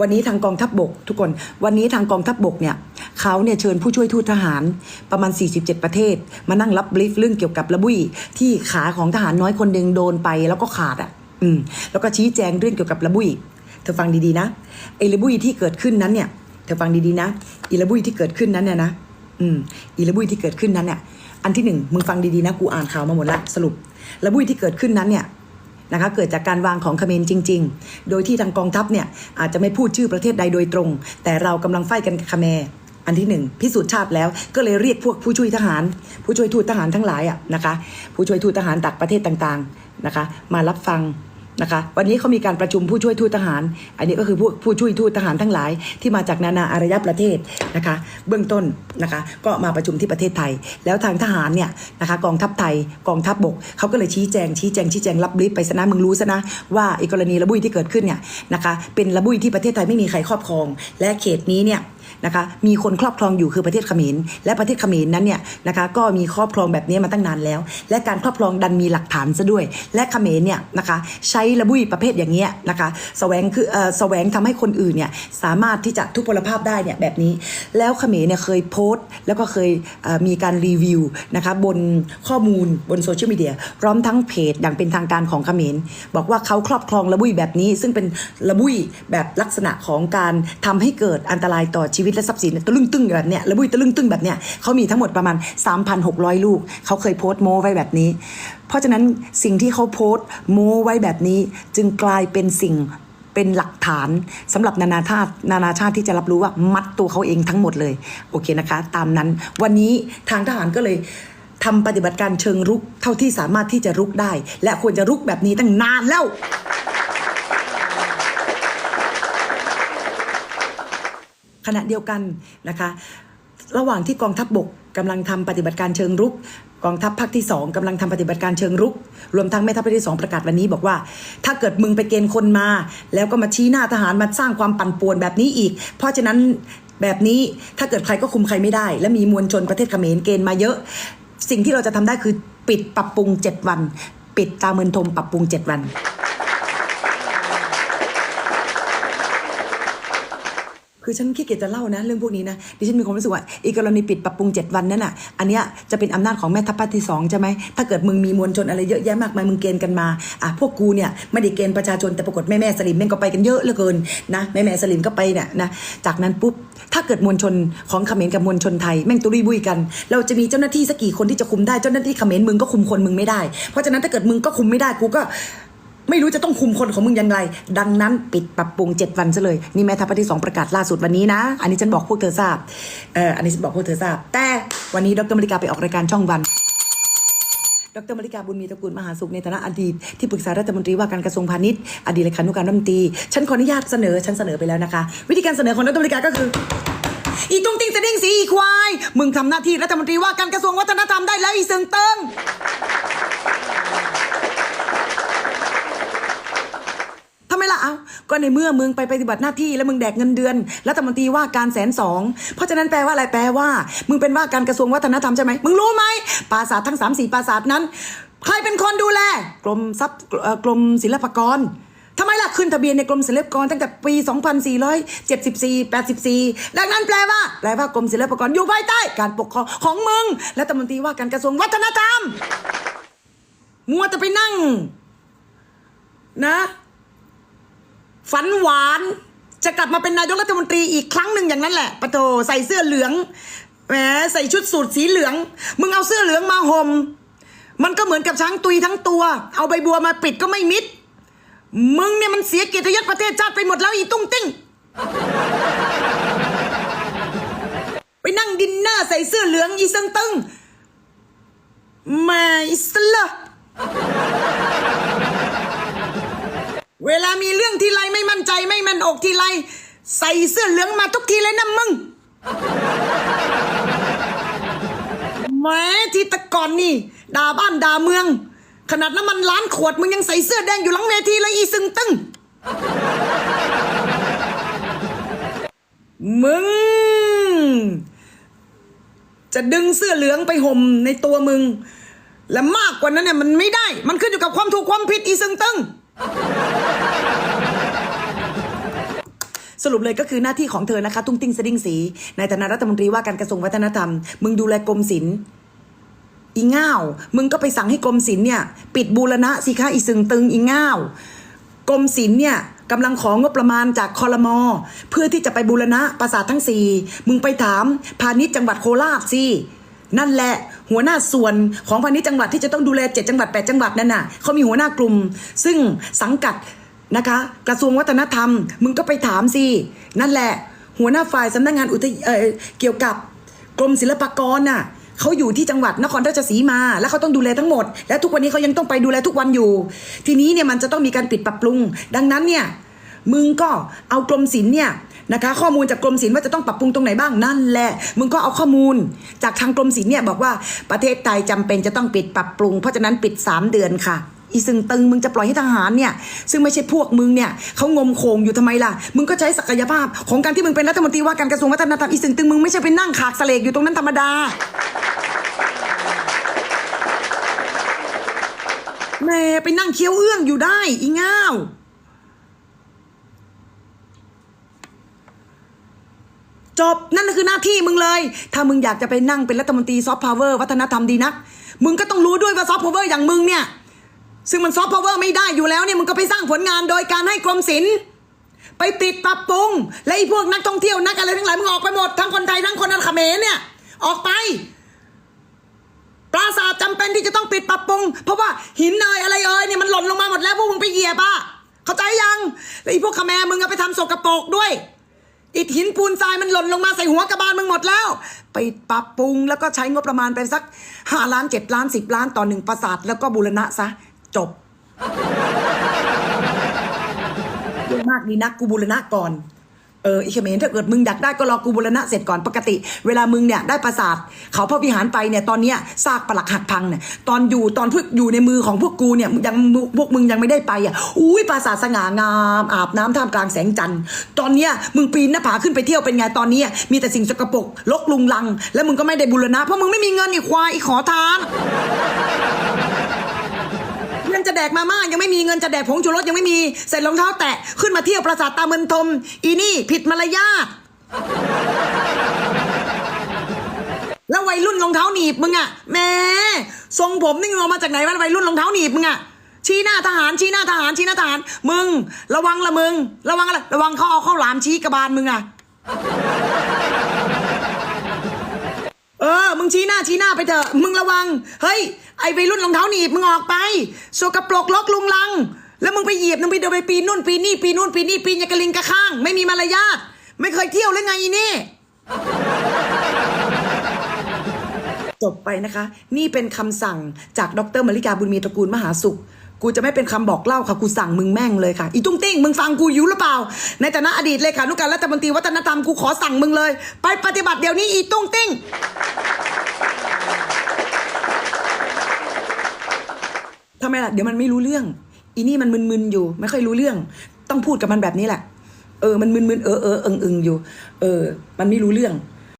วันนี้ทางกองทัพบบก ทุกคน วันนี้ทางกองทัพบบกเนี่ยเขาเนี่ยเชิญผู้ช่วยทูตทหารประมาณ 47 ประเทศ มานั่งรับบลิฟเรื่องเกี่ยวกับระบุยที่ขาของทหารน้อยคนหนึ่งโดนไปแล้วก็ขาดอะ อืม แล้วก็ชี้แจงเรื่องเกี่ยวกับระบุยเธอฟังดีๆนะไอ้ระบุยที่เกิดขึ้นนั้นเนี่ยเธอฟังดีๆนะอีระบุยที่เกิดขึ้นนั้นเนี่ยนะอืมอีระบุยที่เกิดขึ้นนั้นเนี่ยอันที่หนึ่งมึงฟังดีๆนะกูอ่านข่าวมาหมดละสรุประบุยที่เกิดขึ้นนั้นเนี่ย นะคะเกิดจากการวางของเขมรจริง ๆ โดยที่ทางกองทัพเนี่ยอาจจะไม่พูดชื่อประเทศใดโดยตรง แต่เรากำลังไฟกันเขมรอันที่หนึ่งพิสูจน์ชาติแล้วก็เลยเรียกพวกผู้ช่วยทหาร ผู้ช่วยทูตทหารทั้งหลายอะนะคะผู้ช่วยทูตทหารจากประเทศต่างๆนะคะมารับฟัง นะคะ วันนี้เขามีการประชุมผู้ช่วยทูตทหาร อันนี้ก็คือผู้ผู้ช่วยทูตทหารทั้งหลาย ที่มาจากนานาอารยประเทศนะคะ เบื้องต้นนะคะ ก็มาประชุมที่ประเทศไทย แล้วทางทหารเนี่ยนะคะกองทัพไทยกองทัพบกเขาก็เลยชี้แจงชี้แจงชี้แจงรับรีฟไปซะนะมึงรู้ซะนะว่าไอ้กรณีระบุยที่เกิดขึ้นเนี่ยนะคะเป็นระบุยที่ประเทศไทยไม่มีใครครอบครอง และเขตนี้เนี่ย นะคะมีคนครอบครองอยู่คือประเทศเขมรและประเทศเขมรนั้นเนี่ยนะคะก็มีครอบครองแบบนี้มาตั้งนานแล้ว และการครอบครองดันมีหลักฐานซะด้วย และเขมรเนี่ยนะคะใช้ระบุยประเภทอย่างเงี้ยนะคะแสวงคือเอ่อแสวงทำให้คนอื่นเนี่ยสามารถที่จะทุพพลภาพได้เนี่ยแบบนี้ แล้วเขมรเนี่ยเคยโพสต์ แล้วก็เคยเมีการรีวิวนะคะบนข้อมูลบนโซเชียลมีเดียพร้อมทั้งเพจอย่างเป็นทางการของเขมรบอกว่าเขาครอบครองระบุยแบบนี้ ซึ่งเป็นระบุยแบบลักษณะของการทำให้เกิดอันตรายต่อชีวิตและทรัพย์สินตะลึงตึงแบบเนี้ยระบุยตะลึงตึงแบบเนี้ยเขามีทั้งหมดประมาณ 3,600 ลูก เขาเคยโพสต์โม้ไว้แบบนี้ เพราะฉะนั้นสิ่งที่เขาโพสต์โม้ไว้แบบนี้ จึงกลายเป็นสิ่งเป็นหลักฐานสำหรับนานาชาตินานาชาติที่จะรับรู้ว่ามัดตัวเขาเองทั้งหมดเลย โอเคนะคะ ตามนั้น วันนี้ทางทหารก็เลยทำปฏิบัติการเชิงรุกเท่าที่สามารถที่จะรุกได้ และควรจะรุกแบบนี้ตั้งนานแล้ว ขณะเดียวกันนะคะ ระหว่างที่กองทัพบบกกำลังทำปฏิบัติการเชิงรุกกองทัพภาคที่สองกำลังทำปฏิบัติการเชิงรุก รวมทั้งแม่ทัพภาคที่สองประกาศวันนี้บอกว่า ถ้าเกิดมึงไปเกณฑ์คนมา แล้วก็มาชี้หน้าทหารมาสร้างความปั่นป่วนแบบนี้อีก เพราะฉะนั้นแบบนี้ถ้าเกิดใครก็คุมใครไม่ได้ และมีมวลชนประเทศเขมรเกณฑ์มาเยอะ สิ่งที่เราจะทำได้คือปิดปรับปรุง 7 วัน ปิดตาเมินทมปรับปรุง 7 วัน คือฉันขี้เกียจจะเล่านะเรื่องพวกนี้นะดิฉันมีความรู้สึกว่าอีกรณีปิดปรับปรุง 7 วันนั่นน่ะอันเนี้ยจะเป็นอำนาจของแม่ทัพภาคที่สองใช่ไหมถ้าเกิดมึงมีมวลชนอะไรเยอะแยะมากมายมึงเกณฑ์กันมาอะพวกกูเนี่ยไม่ได้เกณฑ์ประชาชนแต่ปรากฏแม่แม่สลิมแม่งก็ไปกันเยอะเหลือเกินนะแม่แม่สลิมก็ไปเนี่ยนะจากนั้นปุ๊บถ้าเกิดมวลชนของเขมรกับมวลชนไทยแม่งตุรีบุยกัน เราจะมีเจ้าหน้าที่สักกี่คนที่จะคุมได้เจ้าหน้าที่เขมรมึงก็คุมคนมึงไม่ได้ เพราะฉะนั้นถ้าเกิดมึงก็คุมไม่ได้กูก็ ไม่รู้จะต้องคุมคนของมึงยังไง ดังนั้นปิดปรับปรุง 7 วันซะเลย นี่แม่ทัพภาคที่สองประกาศล่าสุดวันนี้นะ อันนี้ฉันบอกพวกเธอทราบเอออันนี้ฉันบอกพวกเธอทราบ แต่วันนี้ดรมริกาไปออกรายการช่องวันดรมริกาบุญมีตระกูลมหาสุขในฐานะอดีตที่ปรึกษารัฐมนตรีว่าการกระทรวงพาณิชย์อดีตเลขานุการรัฐมนตรีฉันขออนุญาตเสนอฉันเสนอไปแล้วนะคะ วิธีการเสนอของดรมริกาก็คือ อีตุ้งติ้งเสดิ้งสีอีควาย มึงทำหน้าที่รัฐมนตรีว่าการกระทรวงวัฒนธรรมได้แล้วอีเซิงเติงำไมล่ะเอาก็ในเมื่อมึงไปปฏิบัติหน้าที่แล้วมึงแดกเงินเดือนรัฐมนตรีว่าการแสนสองเพราะฉะนั้นแปลว่าอะไรแปลว่า มึงเป็นว่าการกระทรวงวัฒนธรรมใช่ไหมมึงรู้ไหมปราสาททั้งสามสี่ปราสาทนั้น ใครเป็นคนดูแลกรมทรัพย์กรมศิลปากรทำไมล่ะขึ้นทะเบียนในกรมศิลปากรตั้งแต่ปี 2474 84 ดังนั้นแปลว่า แปลว่ากรมศิลปากรอยู่ภายใต้ การปกครองของมึงรัฐมนตรีว่าการกระทรวงวัฒนธรรม มัวแต่ไปนั่ง นะ ฝันหวานจะกลับมาเป็นนายกรัฐมนตรีอีกครั้งหนึ่งอย่างนั้นแหละปะโถใส่เสื้อเหลืองแหมใส่ชุดสูทสีเหลือง มึงเอาเสื้อเหลืองมาห่มมันก็เหมือนกับช้างตุยทั้งตัว เอาใบบัวมาปิดก็ไม่มิด มึงเนี่ยมันเสียเกียรติยศประเทศชาติไปหมดแล้วอีตุ้งติ้งไปนั่งดินเนอร์ใส่เสื้อเหลืองอีเซิงตึงแม่อิสละ เวลามีเรื่องทีไรไม่มั่นใจไม่มั่นอกทีไรใส่เสื้อเหลืองมาทุกทีเลยนะมึงแม้ที่ตะก่อนนี่ด่าบ้านด่าเมือง ขนาดน้ำมันล้านขวดมึงยังใส่เสื้อแดงอยู่หลังเวทีเลยอีซึงตึงมึง จะดึงเสื้อเหลืองไปห่มในตัวมึง และมากกว่านั้นเนี่ยมันไม่ได้ มันขึ้นอยู่กับความถูกความผิดอีซึงตึง สรุปเลยก็คือหน้าที่ของเธอนะคะ ตุ้งติ้งสดิ้งสี ในฐานะรัฐมนตรีว่าการกระทรวงวัฒนธรรม มึงดูแลกรมศิลป์อีง่าว มึงก็ไปสั่งให้กรมศิลป์เนี่ย ปิดบูรณะสิคะอีซึงตึงอีง่าวกรมศิลป์เนี่ยกำลังของงบประมาณจากคอรมอเพื่อที่จะไปบูรณะปราสาททั้งสี่มึงไปถามพาณิชย์จังหวัดโคราชสิ นั่นแหละหัวหน้าส่วนของพาณิชย์จังหวัดที่จะต้องดูแลเจ็ดจังหวัดแปดจังหวัดนั่นน่ะเขามีหัวหน้ากลุ่ม ซึ่งสังกัดนะคะ กระทรวงวัฒนธรรม มึงก็ไปถามสินั่นแหละ หัวหน้าฝ่ายสำนักงานอุทยเอ่อเกี่ยวกับกรมศิลปากรน่ะเขาอยู่ที่จังหวัดนครราชสีมา แล้วเขาต้องดูแลทั้งหมด และทุกวันนี้เขายังต้องไปดูแลทุกวันอยู่ ทีนี้เนี่ยมันจะต้องมีการปิดปรับปรุง ดังนั้นเนี่ยมึงก็เอากรมศิลป์เนี่ย นะคะ ข้อมูลจากกรมศิลป์ว่าจะต้องปรับปรุงตรงไหนบ้างนั่นแหละ มึงก็เอาข้อมูล จากทางกรมศิลป์เนี่ยบอกว่าประเทศไทยจำเป็นจะต้องปิดปรับปรุงเพราะฉะนั้นปิด 3 เดือนค่ะอีซึ่งตึงมึงจะปล่อยให้ทหารเนี่ย ซึ่งไม่ใช่พวกมึงเนี่ยเขางมโคงอยู่ทำไมล่ะ มึงก็ใช้ศักยภาพ ของการที่มึงเป็นรัฐมนตรีว่าการกระทรวงวัฒนธรรมอีซึ่งตึงมึงไม่ใช่ไปนั่งขากเสลกอยู่ตรงนั้นธรรมดาแม่ไปนั่งเคี้ยวเอื้องอยู่ได้อีง่าว จบนั่นคือหน้าที่มึงเลย ถ้ามึงอยากจะไปนั่งเป็นรัฐมนตรีซอฟต์พาวเวอร์วัฒนธรรมดีนัก มึงก็ต้องรู้ด้วยว่าซอฟต์พาวเวอร์อย่างมึงเนี่ย ซึ่งมันซอฟต์พาวเวอร์ไม่ได้อยู่แล้วเนี่ยมึงก็ไปสร้างผลงานโดยการให้กรมศิลป์ไปปิดปรับปรุง และไอ้พวกนักท่องเที่ยวนักอะไรทั้งหลายมึงออกไปหมดทั้งคนไทยทั้งคนอันเขมรเนี่ยออกไปปราสาทจำเป็นที่จะต้องปิดปรับปรุง เพราะว่าหินเอยอะไรเอยเนี่ยมันหล่นลงมาหมดแล้วพวกมึงไปเหยียบอะเข้าใจยังแล้วไอ้พวกขแมรมึงเอาไปทำสกปรกด้วย อิฐหินปูนทรายมันหล่นลงมาใส่หัวกระบาลมึงหมดแล้ว ไปปรับปรุงแล้วก็ใช้งบประมาณไปสักห้าล้านเจ็ดล้านสิบล้านต่อหนึ่งปราสาทแล้วก็บูรณะซะ จบเยอะมากนี่นักกูบูรณะก่อน เอออีเขมรถ้าเกิดมึงอยากได้ก็รอกูบูรณะเสร็จก่อนปกติ เวลามึงเนี่ยได้ปราสาทเขาพระวิหารไปเนี่ยตอนเนี้ยซากปลักหักพังเนี่ยตอนอยู่ตอนพวกอยู่ในมือของพวกกูเนี่ยยังพวกมึงยังไม่ได้ไปอะอุ้ยปราสาทสง่างามอาบน้ำท่ามกลางแสงจันทร์ตอนเนี้ยมึงปีนหน้าผาขึ้นไปเที่ยวเป็นไงตอนเนี้ยมีแต่สิ่งสกปรกลกลุงลัง แล้วมึงก็ไม่ได้บูรณะเพราะมึงไม่มีเงินอีกควายอีขอทาน จะแดกมาม่ายังไม่มีเงินจะแดกผงชูรสยังไม่มีใส่รองเท้าแตะขึ้นมาเที่ยวปราสาทตาเมือนทม อีนี่ผิดมารยาทแล้ววัยรุ่นรองเท้าหนีบมึงอะแม่ทรงผมนี่งอมาจากไหนวะวัยรุ่นรองเท้าหนีบมึงอะชี้หน้าทหารชี้หน้าทหารชี้หน้าทหาร มึง ระวังละมึง ระวังอะไรระวังเขาเอาข้าวหลามชี้กระบาลมึงอะ เออ มึงชี้หน้าชี้หน้าไปเถอะ มึงระวัง เฮ้ย ไอ้วัยรุ่นรองเท้าหนีบมึงออกไปโสกปรกลกลุงลัง แล้วมึงไปเหยียบมึงไปเดินไปปีนนู่นปีนนี่ปีนนู่นปีนนี่ปีนยากระลิงกระข้าง ไม่มีมารยาท ไม่เคยเที่ยวเลยไงอีนี่ จบไปนะคะ นี่เป็นคำสั่งจากดรมริกาบุญมีตระกูลมหาสุข กูจะไม่เป็นคำบอกเล่าค่ะกูสั่งมึงแม่งเลยค่ะอีตุ้งติ้งมึงฟังกูอยู่หรือเปล่า ในฐานะอดีตเลขานุการรัฐมนตรีวัฒนธรรมกูขอสั่งมึงเลย ไปปฏิบัติเดี๋ยวนี้อีตุ้งติ้งทำไมล่ะเดี๋ยวมันไม่รู้เรื่อง อีนี่มันมึนๆอยู่ ไม่ค่อยรู้เรื่อง ต้องพูดกับมันแบบนี้แหละเออมันมึนๆเออเออเอิงเอิงอยู่ เออ มันไม่รู้เรื่อง